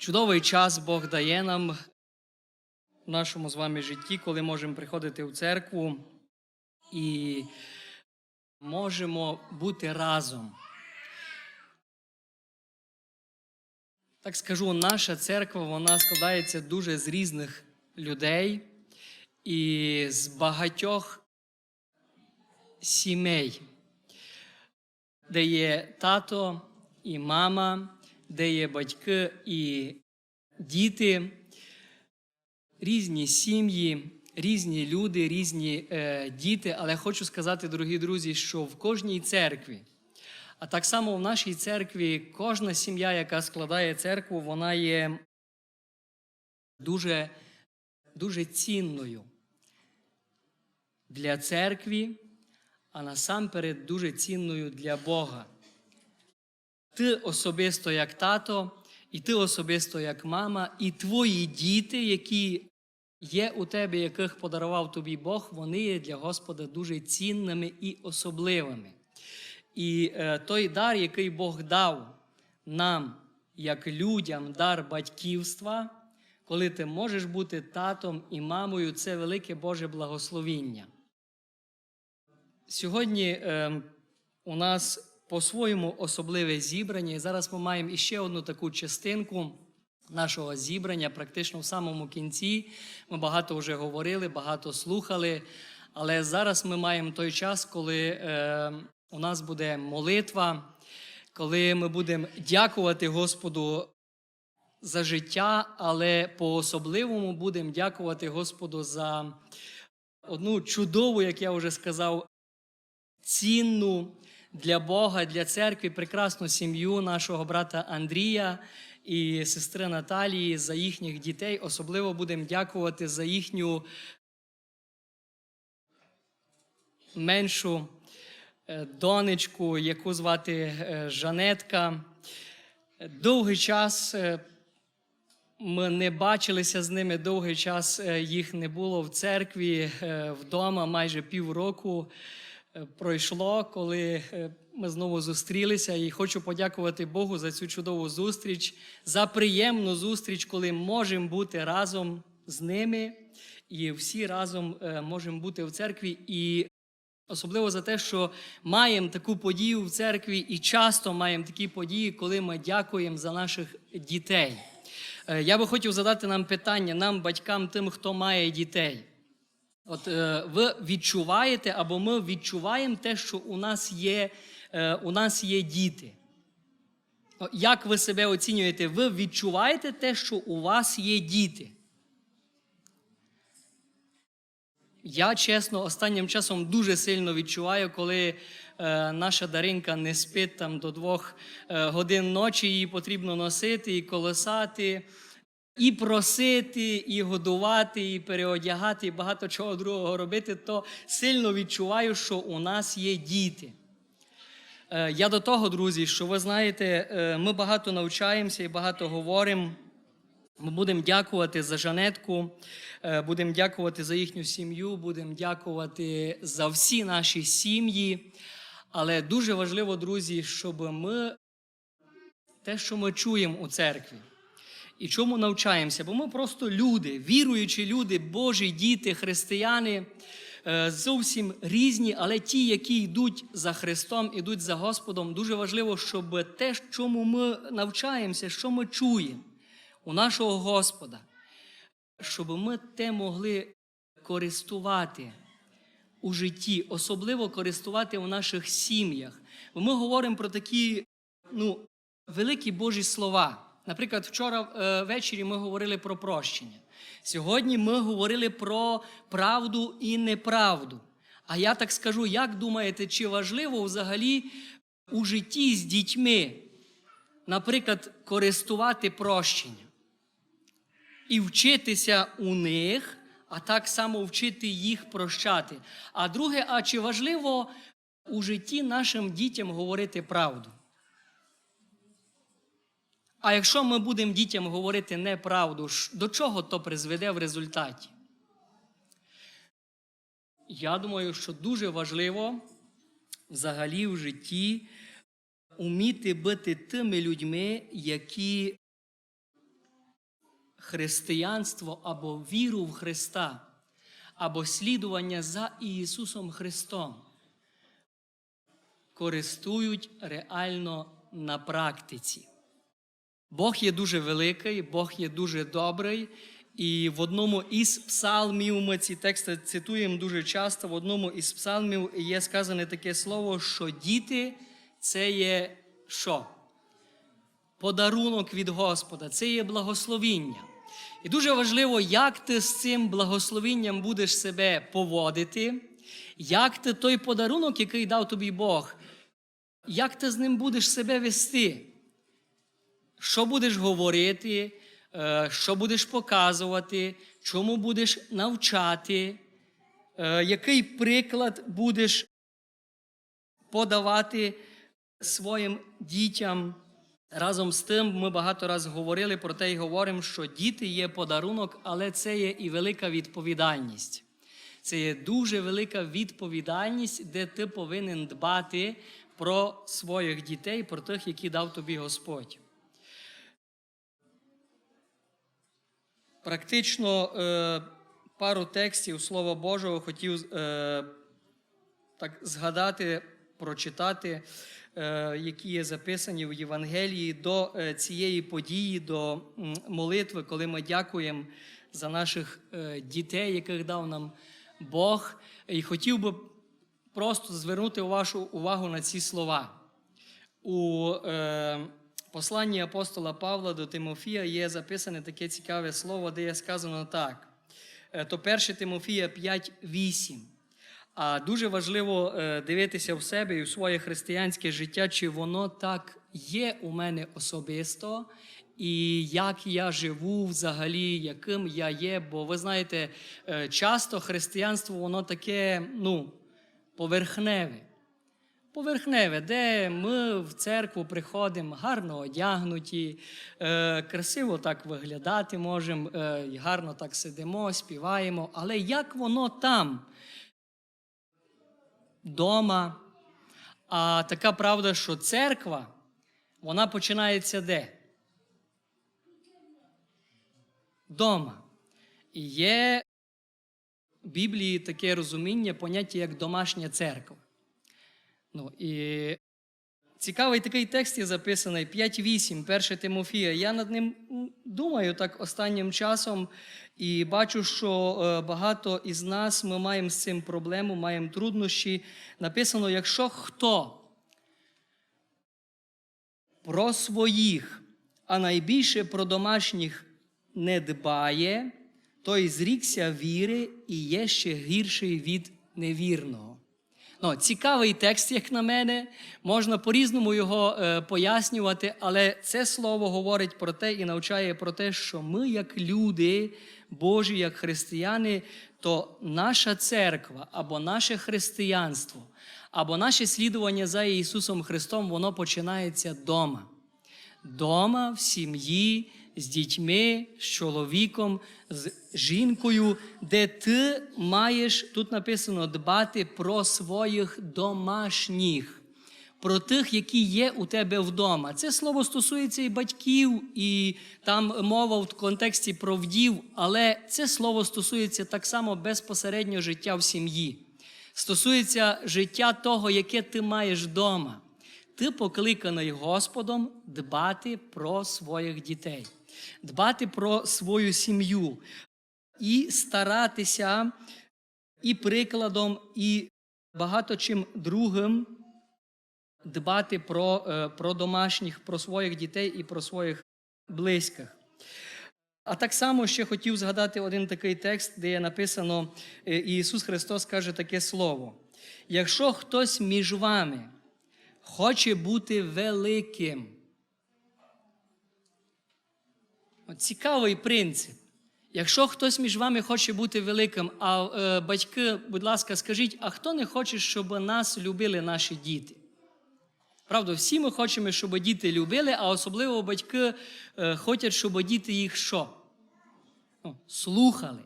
Чудовий час Бог дає нам в нашому з вами житті, коли можемо приходити в церкву і можемо бути разом. Так скажу, наша церква вона складається дуже з різних людей і з багатьох сімей, де є тато і мама, де є батьки і діти, різні сім'ї, різні люди, різні е, діти. Але хочу сказати, дорогі друзі, що в кожній церкві, а так само в нашій церкві, кожна сім'я, яка складає церкву, вона є дуже, дуже цінною для церкви, а насамперед дуже цінною для Бога. Ти особисто як тато, і ти особисто як мама, і твої діти, які є у тебе, яких подарував тобі Бог, вони є для Господа дуже цінними і особливими. І е, той дар, який Бог дав нам, як людям, дар батьківства, коли ти можеш бути татом і мамою, це велике Боже благословіння. Сьогодні е, у нас по-своєму особливе зібрання. І зараз ми маємо іще одну таку частинку нашого зібрання, практично в самому кінці. Ми багато вже говорили, багато слухали. Але зараз ми маємо той час, коли е, у нас буде молитва, коли ми будемо дякувати Господу за життя, але по-особливому будемо дякувати Господу за одну чудову, як я вже сказав, цінну для Бога, для церкви, прекрасну сім'ю нашого брата Андрія і сестри Наталії за їхніх дітей. Особливо будемо дякувати за їхню меншу е, донечку, яку звати е, Жанетка. Довгий час е, ми не бачилися з ними, довгий час їх не було в церкві вдома, майже півроку пройшло, коли е, ми знову зустрілися. І хочу подякувати Богу за цю чудову зустріч, за приємну зустріч, коли можемо бути разом з ними, і всі разом е, можемо бути в церкві. І Особливо за те, що маємо таку подію в церкві і часто маємо такі події, коли ми дякуємо за наших дітей. Е, Я би хотів задати нам питання, нам, батькам, тим, хто має дітей. От е, ви відчуваєте або ми відчуваємо те, що у нас є, е, у нас є діти. Як ви себе оцінюєте? Ви відчуваєте те, що у вас є діти? Я чесно останнім часом дуже сильно відчуваю, коли е, наша Даринка не спить там до двох е, годин ночі, її потрібно носити і колесати, і просити, і годувати, і переодягати, і багато чого другого робити, то сильно відчуваю, що у нас є діти. Е, я до того, друзі, що ви знаєте, е, ми багато навчаємося і багато говоримо. Ми будемо дякувати за Жанетку, е, будемо дякувати за їхню сім'ю, будемо дякувати за всі наші сім'ї. Але дуже важливо, друзі, щоб ми те, що ми чуємо у церкві, і чому навчаємося, бо ми просто люди, віруючі люди, Божі діти, християни, е, зовсім різні, але ті, які йдуть за Христом, йдуть за Господом, дуже важливо, щоб те, чому ми навчаємося, що ми чуємо у нашого Господа, щоб ми те могли користувати у житті, особливо користувати у наших сім'ях. Бо ми говоримо про такі ну, великі Божі слова. Наприклад, вчора е, ввечері ми говорили про прощення. Сьогодні ми говорили про правду і неправду. А я так скажу, як думаєте, чи важливо взагалі у житті з дітьми, наприклад, користувати прощення? і вчитися у них, а так само вчити їх прощати. А друге, а чи важливо у житті нашим дітям говорити правду? А якщо ми будемо дітям говорити неправду, до чого то призведе в результаті? Я думаю, що дуже важливо взагалі в житті уміти бути тими людьми, які християнство або віру в Христа, або слідування за Ісусом Христом користують реально на практиці. Бог є дуже великий, Бог є дуже добрий. І в одному із псалмів ми ці тексти цитуємо дуже часто. В одному із псалмів є сказане таке слово, що діти це є що? Подарунок від Господа, це є благословіння. І дуже важливо, як ти з цим благословінням будеш себе поводити, як ти той подарунок, який дав тобі Бог, як ти з ним будеш себе вести що будеш говорити, е, що будеш показувати, чому будеш навчати, е, який приклад будеш подавати своїм дітям. Разом з тим, ми багато разів говорили про те і говоримо, що діти є подарунок, але це є і велика відповідальність. Це є дуже велика відповідальність, де ти повинен дбати про своїх дітей, про тих, які дав тобі Господь. Практично е, пару текстів Слова Божого хотів е, так згадати, прочитати, е, які є записані в Євангелії до е, цієї події, до молитви, коли ми дякуємо за наших е, дітей, яких дав нам Бог. І хотів би просто звернути вашу увагу на ці слова. У е, посланні апостола Павла до Тимофія є записане таке цікаве слово, де є сказано так. Е, То 1 Тимофія 5.8. А дуже важливо е, дивитися в себе і в своє християнське життя, чи воно так є у мене особисто, і як я живу взагалі, яким я є. Бо ви знаєте, е, часто християнство воно таке ну, поверхневе поверхневе, де ми в церкву приходимо гарно одягнуті, е, красиво так виглядати можемо, е, гарно так сидимо, співаємо. Але як воно там? Дома. А така правда, що церква, вона починається де? Дома. І є в Біблії таке розуміння, поняття як домашня церква. Ну, і цікавий такий текст є записаний 5.8, 1 Тимофія. Я над ним думаю так останнім часом і бачу, що е, багато із нас ми маємо з цим проблему, маємо труднощі. Написано: якщо хто про своїх, а найбільше про домашніх не дбає, той зрікся віри і є ще гірший від невірного. Ну, цікавий текст, як на мене, можна по-різному його е, пояснювати, але це слово говорить про те і навчає про те, що ми, як люди Божі, як християни, то наша церква або наше християнство, або наше слідування за Ісусом Христом, воно починається вдома. Дома, в сім'ї, з дітьми, з чоловіком, з жінкою, де ти маєш, тут написано, дбати про своїх домашніх, про тих, які є у тебе вдома. Це слово стосується і батьків, і там мова в контексті про вдів, але це слово стосується так само безпосередньо життя в сім'ї. Стосується життя того, яке ти маєш вдома. Ти покликаний Господом дбати про своїх дітей, дбати про свою сім'ю і старатися і прикладом, і багато чим другим дбати про, е, про домашніх, про своїх дітей і про своїх близьких. А так само ще хотів згадати один такий текст, де написано: е, Ісус Христос каже таке слово: якщо хтось між вами хоче бути великим. От Цікавий принцип. Якщо хтось між вами хоче бути великим, а е, батьки, будь ласка, скажіть, а хто не хоче, щоб нас любили наші діти? Правда, всі ми хочемо, щоб діти любили, а особливо батьки е, хочуть, щоб діти їх що? Ну, слухали,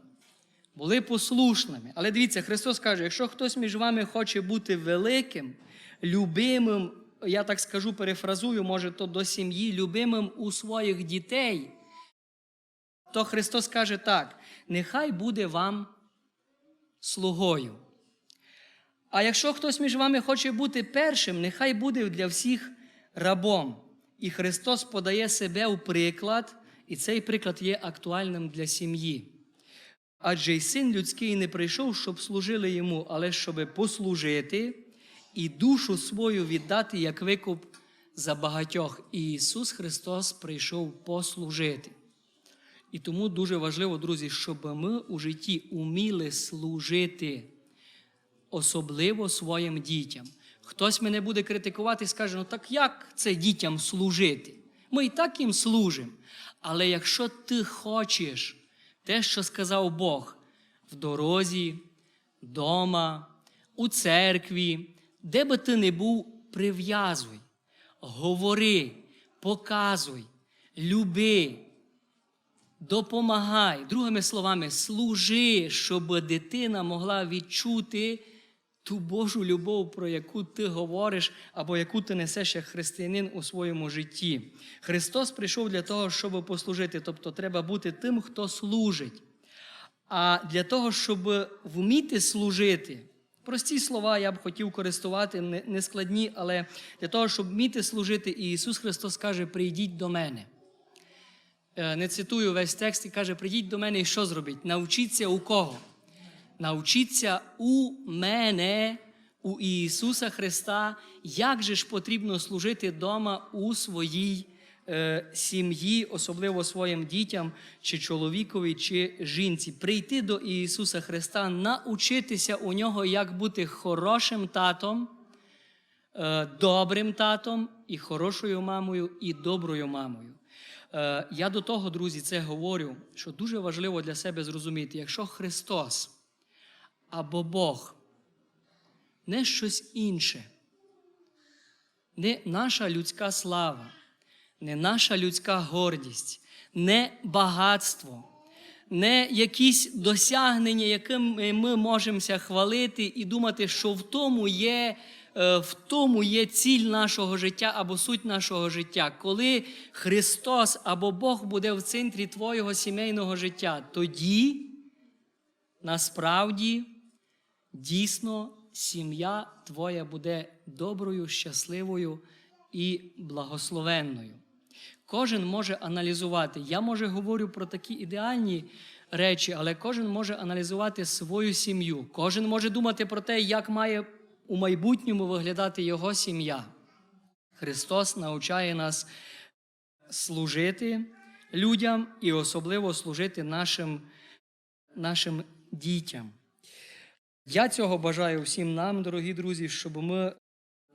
були послушними. Але дивіться, Христос каже: якщо хтось між вами хоче бути великим, любимим, я так скажу, перефразую, може, то до сім'ї, любимим у своїх дітей, то Христос каже так: нехай буде вам слугою. А якщо хтось між вами хоче бути першим, нехай буде для всіх рабом. І Христос подає себе у приклад, і цей приклад є актуальним для сім'ї. Адже й син людський не прийшов, щоб служили йому, але щоб послужити і душу свою віддати як викуп за багатьох. І Ісус Христос прийшов послужити. І тому дуже важливо, друзі, щоб ми у житті уміли служити, особливо своїм дітям. Хтось мене буде критикувати і скаже: ну так як це дітям служити? Ми і так їм служимо. Але якщо ти хочеш те, що сказав Бог в дорозі, вдома, у церкві, де би ти не був, прив'язуй, говори, показуй, люби, допомагай. Другими словами, служи, щоб дитина могла відчути ту Божу любов, про яку ти говориш, або яку ти несеш як християнин у своєму житті. Христос прийшов для того, щоб послужити, тобто треба бути тим, хто служить. А для того, щоб вміти служити, прості слова я б хотів користувати, не- складні, але для того, щоб вміти служити, і Ісус Христос каже: прийдіть до мене. Е, Не цитую весь текст і каже: прийдіть до мене і що зробіть? Навчіться у кого? Навчіться у мене, у Ісуса Христа, як же ж потрібно служити вдома у своїй е, сім'ї, особливо своїм дітям, чи чоловікові, чи жінці. Прийти до Ісуса Христа, научитися у нього, як бути хорошим татом, е, добрим татом, і хорошою мамою, і доброю мамою. Е, Я до того, друзі, це говорю, що дуже важливо для себе зрозуміти, якщо Христос або Бог, не щось інше, не наша людська слава, не наша людська гордість, не багатство, не якісь досягнення, якими ми можемося хвалити і думати, що в тому є. Е, В тому є ціль нашого життя або суть нашого життя. Коли Христос або Бог буде в центрі твого сімейного життя, тоді насправді дійсно сім'я твоя буде доброю, щасливою і благословенною. Кожен може аналізувати. Я може говорю про такі ідеальні речі, але кожен може аналізувати свою сім'ю. Кожен може думати про те, як має у майбутньому виглядати його сім'я. Христос навчає нас служити людям і особливо служити нашим, нашим дітям. Я цього бажаю всім нам, дорогі друзі, щоб ми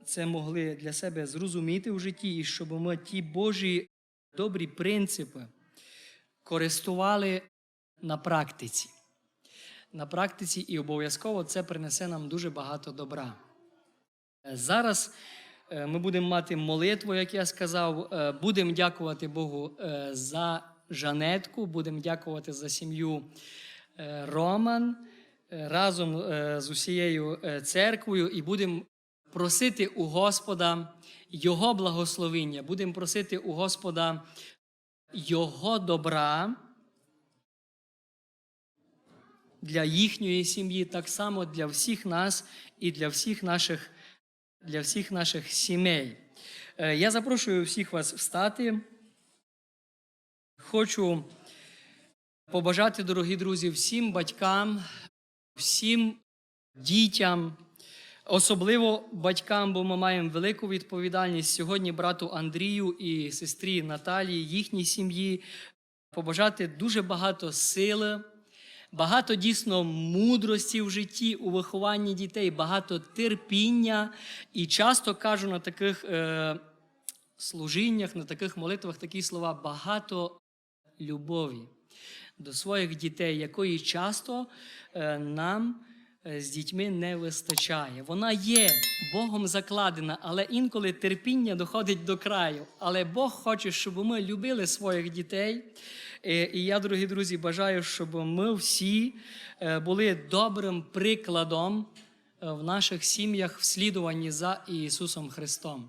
це могли для себе зрозуміти в житті, і щоб ми ті Божі добрі принципи користували на практиці. На практиці і обов'язково це принесе нам дуже багато добра. Е, Зараз е, ми будемо мати молитву, як я сказав. Е, Будемо дякувати Богу за Жанетку, будемо дякувати за сім'ю Роман разом з усією церквою і будемо просити у Господа Його благословіння, будемо просити у Господа Його добра для їхньої сім'ї, так само для всіх нас і для всіх наших, для всіх наших сімей. Е, Я запрошую всіх вас встати. Хочу побажати, дорогі друзі, всім батькам, всім дітям, особливо батькам, бо ми маємо велику відповідальність сьогодні брату Андрію і сестрі Наталії, їхній сім'ї, побажати дуже багато сили, багато дійсно мудрості в житті, у вихованні дітей, багато терпіння. І часто кажу на таких е, служіннях, на таких молитвах такі слова багато любові до своїх дітей, якої часто е, нам е, з дітьми не вистачає. Вона є Богом закладена, але інколи терпіння доходить до краю. Але Бог хоче, щоб ми любили своїх дітей. Е, І я, дорогі друзі, бажаю, щоб ми всі е, були добрим прикладом е, в наших сім'ях в слідуванні за Ісусом Христом.